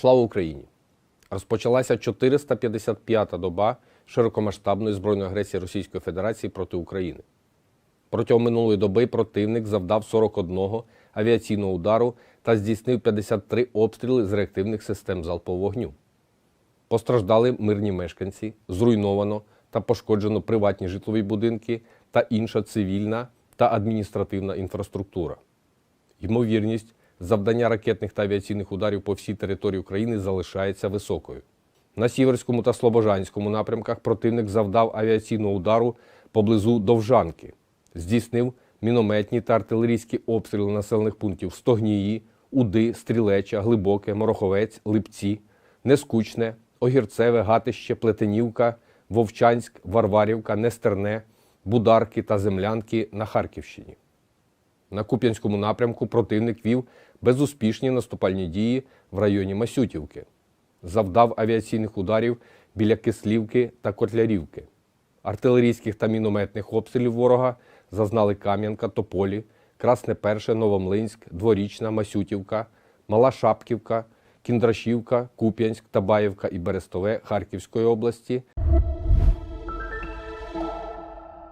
Слава Україні! Розпочалася 455-та доба широкомасштабної збройної агресії Російської Федерації проти України. Протягом минулої доби противник завдав 41 авіаційного удару та здійснив 53 обстріли з реактивних систем залпового вогню. Постраждали мирні мешканці, зруйновано та пошкоджено приватні житлові будинки та інша цивільна та адміністративна інфраструктура. Ймовірність завдання ракетних та авіаційних ударів по всій території України залишається високою. На Сіверському та Слобожанському напрямках противник завдав авіаційного удару поблизу Довжанки, здійснив мінометні та артилерійські обстріли населених пунктів Стогнії, Уди, Стрілеча, Глибоке, Мороховець, Липці, Нескучне, Огірцеве, Гатище, Плетенівка, Вовчанськ, Варварівка, Нестерне, Бударки та Землянки на Харківщині. На Куп'янському напрямку противник вів безуспішні наступальні дії в районі Масютівки, завдав авіаційних ударів біля Кислівки та Котлярівки. Артилерійських та мінометних обстрілів ворога зазнали Кам'янка, Тополі, Красне Перше, Новомлинськ, Дворічна, Масютівка, Мала Шапківка, Кіндрашівка, Куп'янськ, Табаєвка і Берестове Харківської області,